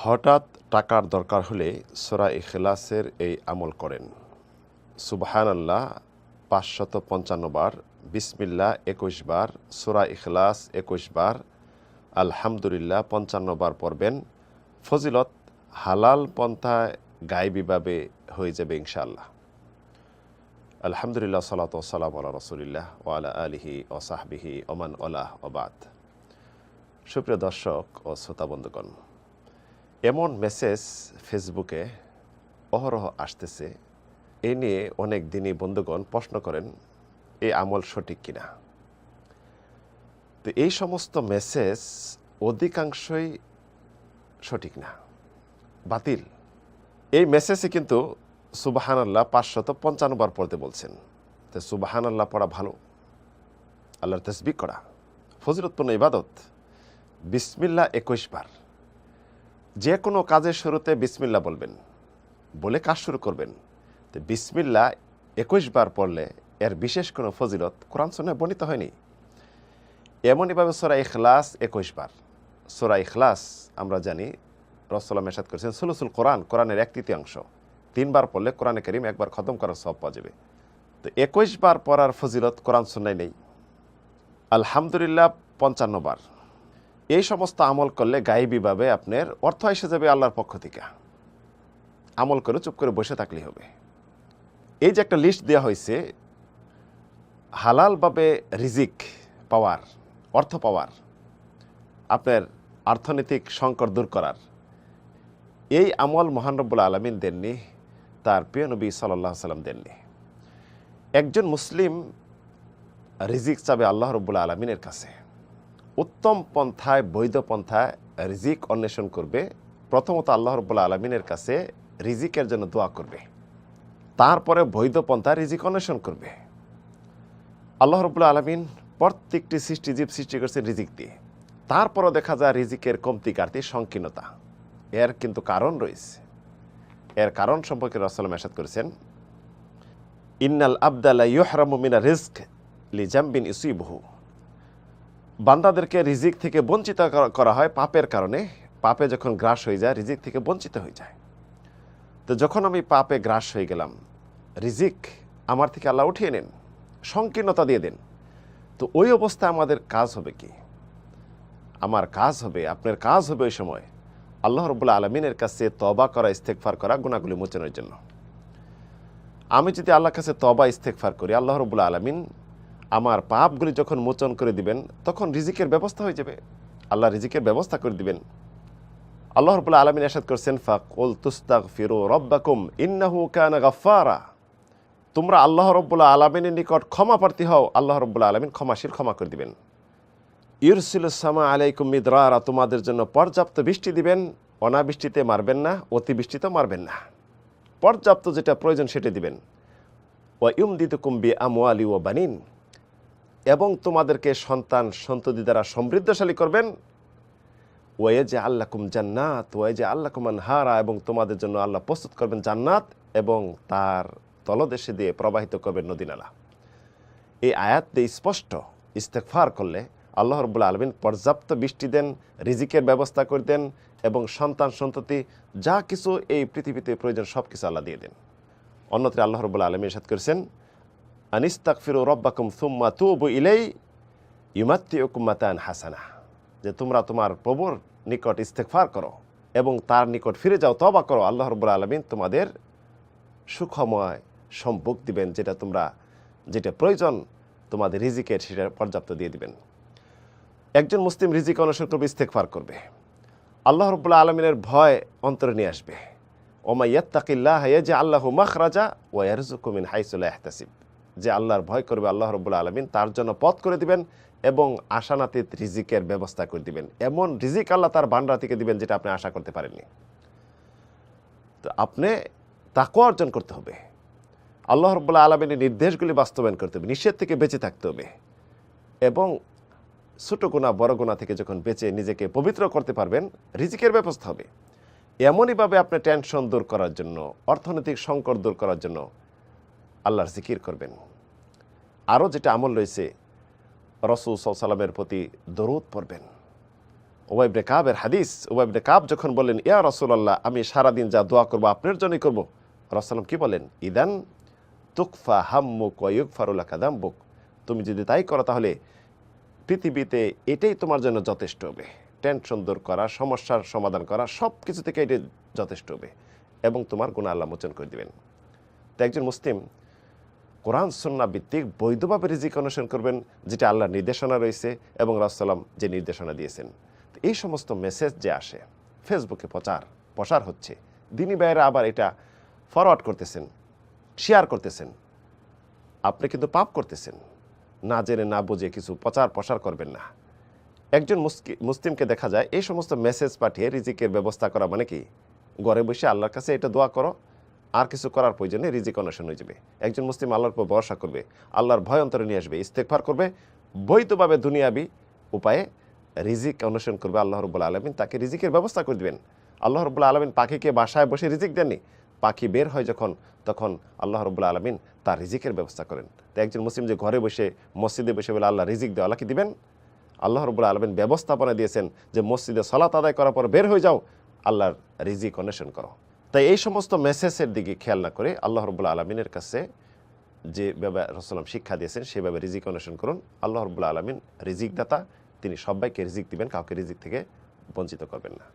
হঠাৎ টাকার দরকার হলে সোরা ইখলাসের এই আমল করেন। সুবহান আল্লাহ পাঁচশত পঞ্চান্ন বার বিসমিল্লা একুশ বার, সোরা ইখলাস একুশ বার, আলহামদুলিল্লাহ পঞ্চান্ন বার পড়বেন। ফজিলত হালাল পন্থায় গায়েবীভাবে হয়ে যাবে ইনশাআল্লাহ। আলহামদুলিল্লাহ, সালাত সালাম আল্লাহ রসুলিল্লাহ ওয়ালা আলিহি ও সাহবিহি ওমান ওলাহ ওবাদ সুপ্রিয় দর্শক ও শ্রোতা বন্ধুগণ এমন মেসেজ ফেসবুকে অহরহ আসতেছে। এ নিয়ে অনেক দিনই বন্ধুগণ প্রশ্ন করেন এই আমল সঠিক কিনা? তো এই সমস্ত মেসেজ অধিকাংশই সঠিক না, বাতিল। এই মেসেজে কিন্তু সুবাহান আল্লাহ পাঁচশত পঞ্চান্ন বার পড়তে বলছেন। তো সুবাহান আল্লাহ পড়া ভালো, আল্লাহর তসবিক করা। ফজিলতপূর্ণ ইবাদত বিসমিল্লা একুশ বার। যে কোনো কাজের শুরুতে বিসমিল্লা বলবেন, বলে কাজ শুরু করবেন। তো বিসমিল্লা একুশ বার পড়লে এর বিশেষ কোনো ফজিলত কোরআন সন্ন্যায় বর্ণিত হয়নি। এমনইভাবে সোরা ইখলাস একুশ বার। সোরা ইখলাস আমরা জানি রসলাম মেসাদ করেছেন, সুলুসুল কোরআন, কোরআনের এক তৃতীয়াংশ। তিনবার পড়লে কোরআনে করিম একবার খতম করার সব পাওয়া যাবে। তো একুশ বার পড়ার ফজিলত কোরআন সন্ন্যায় নেই। আলহামদুলিল্লাহ, পঞ্চান্ন বার। এই সমস্ত আমল করলে গায়েবীভাবে আপনার অর্থ এসে যাবে আল্লাহর পক্ষ থেকে। আমল করে চুপ করে বসে থাকলেই হবে। এই যে একটা লিস্ট দেওয়া হয়েছে হালালভাবে রিজিক পাওয়ার, অর্থ পাওয়ার, আপনার অর্থনৈতিক সংকট দূর করার, এই আমল মহানরবুল আলমিন দেননি, তার প্রিয় নবী সাল্লাহ সাল্লাম দেননি। একজন মুসলিম রিজিক চাবে আল্লাহ রব্বুল আলমিনের কাছে। উত্তম পন্থায়, বৈধ পন্থায় রিজিক অন্বেষণ করবে। প্রথমত আল্লাহ রব্বুল্লা আলমিনের কাছে রিজিকের জন্য দোয়া করবে। তারপরে বৈধ পন্থায় রিজিক অন্বেষণ করবে। আল্লাহ রব্বুল্লা আলমিন প্রত্যেকটি সৃষ্টিজীব সৃষ্টি করছে রিজিক দিয়ে। তারপরও দেখা যায় রিজিকের কমতি কার্তি সংকীর্ণতা। এর কিন্তু কারণ রয়েছে। এর কারণ সম্পর্কে রসলাম এসাদ করেছেন, ইন্নাল আবদাল্লা ইহরামিনা রিস্ক লিজাম্বিন ইসুইবহু বান্দাদেরকে রিজিক থেকে বঞ্চিত করা হয় পাপের কারণে। পাপে যখন গ্রাস হয়ে যায়, রিজিক থেকে বঞ্চিত হয়ে যায়। তো যখন আমি পাপে গ্রাস হয়ে গেলাম, রিজিক আমার থেকে আল্লাহ উঠিয়ে নেন, সংকীর্ণতা দিয়ে দেন, তো ওই অবস্থায় আমাদের কাজ হবে কি? আমার কাজ হবে, আপনার কাজ হবে ওই সময় আল্লাহ রবুল্লা আলমিনের কাছে তবা করা ইস্তেকফার করা গুণাগুলি মোচনের জন্য। আমি যদি আল্লাহর কাছে তবা ইস্তেকফার করি, আল্লাহ রবুল্লা আলমিন আমার পাপগুলি যখন মোচন করে দিবেন, তখন রিজিকের ব্যবস্থা হয়ে যাবে। আল্লাহ রিজিকের ব্যবস্থা করে দিবেন। আল্লাহ রবুল্লা আলমিন এসাদ করছেন ফাক ওল তুস্তাক ফিরো রব্বাকুম, ইন্নাহু কানা গাফারা তোমরা আল্লাহ রব্বুল্লা আলমিনের নিকট ক্ষমা প্রার্থী হও। আল্লাহ রব্বুল্লা আলমিন ক্ষমাশীল ক্ষমা করে দিবেন। ইরসুলসামা আলাইকুম মিদরারা, তোমাদের জন্য পর্যাপ্ত বৃষ্টি দিবেন। অনাবৃষ্টিতে মারবেন না অতিবৃষ্টিতে মারবেন না। পর্যাপ্ত যেটা প্রয়োজন সেটা দিবেন। ও ইউম দিত কুম্বি আমোয়ালি ও বানিন। এবং তোমাদেরকে সন্তান সন্ততি দ্বারা সমৃদ্ধশালী করবেন। ওয়ে যে আল্লাহ কুম জান্নাত ওয়ে যে আল্লাহ কুমান হারা এবং তোমাদের জন্য আল্লাহ প্রস্তুত করবেন জান্নাত এবং তার তলদেশে দিয়ে প্রবাহিত করবেন নদীনালা। এই আয়াত দিয়ে স্পষ্ট ইস্তেকফার করলে আল্লাহ রবুল্লা আলমিন পর্যাপ্ত বৃষ্টি দেন, রিজিকের ব্যবস্থা করে দেন এবং সন্তান সন্ততি যা কিছু এই পৃথিবীতে প্রয়োজন সব কিছু আল্লাহ দিয়ে দেন। অন্যত্র আল্লাহ রবুল্লা আলমী সাথ করেছেন আনিস্তাক ফিরু রব্বাকুম সুম্মা তুবু ইলেই ইমাত্তি ওকুম্মাতান হাসানা যে তোমরা তোমার প্রভুর নিকট ইস্তেকফার করো এবং তার নিকট ফিরে যাও তবা করো, আল্লাহ রবুল্লা আলমিন তোমাদের সুখময় সম্ভোগ দিবেন, যেটা তোমরা, যেটা প্রয়োজন তোমাদের রিজিকের, সেটা পর্যাপ্ত দিয়ে দিবেন। একজন মুসলিম রিজিক অনুসরণ করবে ইস্তেকফার করবে। আল্লাহ রবুল্লা আলমিনের ভয় অন্তরে নিয়ে আসবে। ওমা ইয়াত্তাকিল্লাহ যে আল্লাহ মাখরাজা ওয়ারজুকুমিন হাইসুল্লাহ এহতাসিব যে আল্লাহর ভয় করবে আল্লাহ রবুল্লা আলমিন, তার জন্য পথ করে দিবেন এবং আশানাতীত রিজিকের ব্যবস্থা করে দিবেন। এমন রিজিক আল্লাহ তার ভান্ডার থেকে দিবেন যেটা আপনি আশা করতে পারেননি। তো আপনি তাকে অর্জন করতে হবে। আল্লাহ রবুল্লা আলমিনের নির্দেশগুলি বাস্তবায়ন করতে হবে, নিষেধ থেকে বেঁচে থাকতে হবে। এবং ছোটো গোনা বড় গুণা থেকে যখন বেঁচে নিজেকে পবিত্র করতে পারবেন, রিজিকের ব্যবস্থা হবে। এমনইভাবে আপনি টেনশন দূর করার জন্য, অর্থনৈতিক সংকট দূর করার জন্য আল্লাহর জিকির করবেন। আরও যেটা আমল রয়েছে, রসুল সাল্লামের প্রতি দরুদ পড়বেন। ওবাইবনে কাবের হাদিস ওবাইবনে কাব যখন বললেন, ইয়া রসুল্লাহ আমি সারাদিন যা দোয়া করব আপনার জন্যই করব। রসালাম কি বলেন ইদান তুকফা হাম্মুক ওয়ুক ফারুল্লা কাদাম্বুক তুমি যদি তাই করো, তাহলে পৃথিবীতে এটাই তোমার জন্য যথেষ্ট হবে। টেনশন দূর করা, সমস্যার সমাধান করা সব কিছু থেকে এটাই যথেষ্ট হবে। এবং তোমার গুণ আল্লাহ মোচন করে দিবেন। তো একজন মুসলিম কোরআন সন্না ভিত্তিক বৈধভাবে রিজিক অনুসরণ করবেন, যেটা আল্লাহর নির্দেশনা রয়েছে এবং রাসাল্লাম যে নির্দেশনা দিয়েছেন। এই সমস্ত মেসেজ যে আসে ফেসবুকে প্রচার, প্রসার হচ্ছে, দিনী ভাইয়েরা আবার এটা ফরওয়ার্ড করতেছেন শেয়ার করতেছেন। আপনি কিন্তু পাপ করতেছেন, না জেনে না বুঝে কিছু প্রচার, প্রসার করবেন না। একজন মুসলিমকে দেখা যায়, এই সমস্ত মেসেজ পাঠিয়ে রিজিকের ব্যবস্থা করা মানে কি? ঘরে বসে আল্লাহর কাছে এটা দোয়া করো আর কিছু করার প্রয়োজনে রিজিক অন্বেষণ হয়ে যাবে। একজন মুসলিম আল্লাহর উপর ভরসা করবে, আল্লাহর ভয় অন্তরে নিয়ে আসবে ইস্তেকফার করবে, বৈধভাবে দুনিয়াবি উপায়ে রিজিক অন্বেষণ করবে আল্লাহ রব্বুল আলমিন। তাকে রিজিকের ব্যবস্থা করে দিবেন। আল্লাহ রব্বুল আলমিন পাখিকে বাসায় বসে রিজিক দেননি। পাখি বের হয় যখন, তখন আল্লাহ রব্বুল আলমিন তার রিজিকের ব্যবস্থা করেন। তো একজন মুসলিম যে ঘরে বসে, মসজিদে বসে বলে আল্লাহ রিজিক দেওয়া আল্লাহ কি দিবেন? আল্লাহ রবুল্লা আলমিন ব্যবস্থাপনা দিয়েছেন যে মসজিদে সলাত আদায় করার পর বের হয়ে যাও, আল্লাহর রিজিক অন্বেষণ করো। তাই এই সমস্ত মেসেজের দিকে খেয়াল না করে আল্লাহ রবুল্লা আলমিনের কাছে ব্যাপার রসলাম শিক্ষা দিয়েছেন সেভাবে রিজিক অন্বেষণ করুন। আল্লাহ রবুল্লা আলমিন রিজিক দাতা তিনি সবাইকে রিজিক দিবেন, কাউকে রিজিক থেকে বঞ্চিত করবেন না।